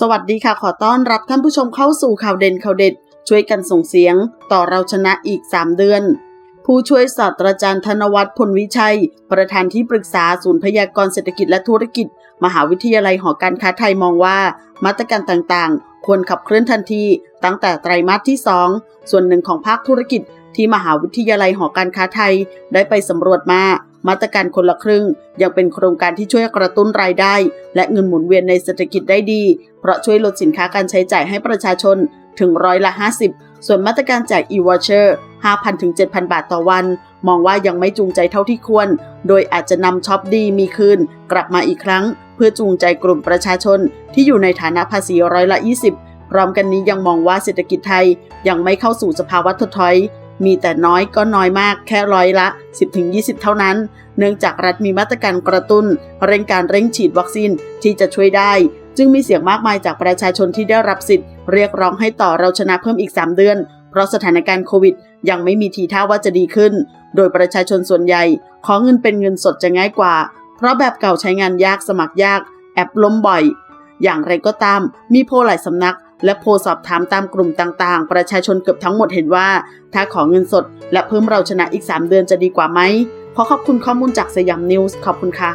สวัสดีค่ะ ขอต้อนรับท่านผู้ชมเข้าสู่ข่าวเด่นข่าวเด็ด ช่วยกันส่งเสียง ต่อเราชนะอีก 3 เดือน ผู้ช่วยศาสตราจารย์ธนวัฒน์พลวิชัย ประธานที่ปรึกษาศูนย์พยากรเศรษฐกิจและธุรกิจ มหาวิทยาลัยหอการค้าไทยมองว่า มาตรการต่างๆ ควรขับเคลื่อนทันที ตั้งแต่ไตรมาสที่ 2 ส่วนหนึ่งของภาคธุรกิจที่มหาวิทยาลัยหอการค้าไทยได้ไปสำรวจมา มาตรการคนละครึ่ง ยังเป็นโครงการที่ช่วยกระตุ้นรายได้ และเงินหมุนเวียนในเศรษฐกิจได้ดี เพราะช่วยลดสินค้าการใช้จ่ายให้ประชาชนถึงร้อยละ 50 ส่วนมาตรการแจก e-voucher 5,000 ถึง 7,000 บาทต่อวัน มองว่ายังไม่จูงใจเท่าที่ควร โดยอาจจะนำช็อปดีมีคืน กลับมาอีกครั้ง เพื่อจูงใจกลุ่มประชาชน ที่อยู่ในฐานะภาษีร้อยละ 20 พร้อมกันนี้ยังมองว่าเศรษฐกิจไทยยังไม่เข้าสู่สภาวะถดถอย มีแต่น้อยก็น้อยมากแค่ร้อยละ 10-20 เท่านั้น เนื่องจากรัฐมีมาตรการกระตุ้น เร่งการเร่งฉีดวัคซีนที่จะช่วยได้ จึงมีเสียงมากมายจากประชาชนที่ได้รับสิทธิ์ เรียกร้องให้ต่อเราชนะเพิ่มอีก 3 เดือน เพราะสถานการณ์โควิด ยังไม่มีทีท่าว่าจะดีขึ้น โดยประชาชนส่วนใหญ่ ขอเงินเป็นเงินสดจะง่ายกว่า เพราะแบบเก่าใช้งานยากสมัครยาก แอปล้มบ่อย อย่างไรก็ตาม มีโพลหลายสำนัก และโพลสอบถามตามกลุ่มต่างๆ ประชาชนเกือบทั้งหมดเห็นว่า ถ้าขอเงินสด และเพิ่มเราชนะอีก 3 เดือนจะดีกว่าไหมขอขอบคุณข้อมูลจากสยามนิวส์ขอบคุณค่ะ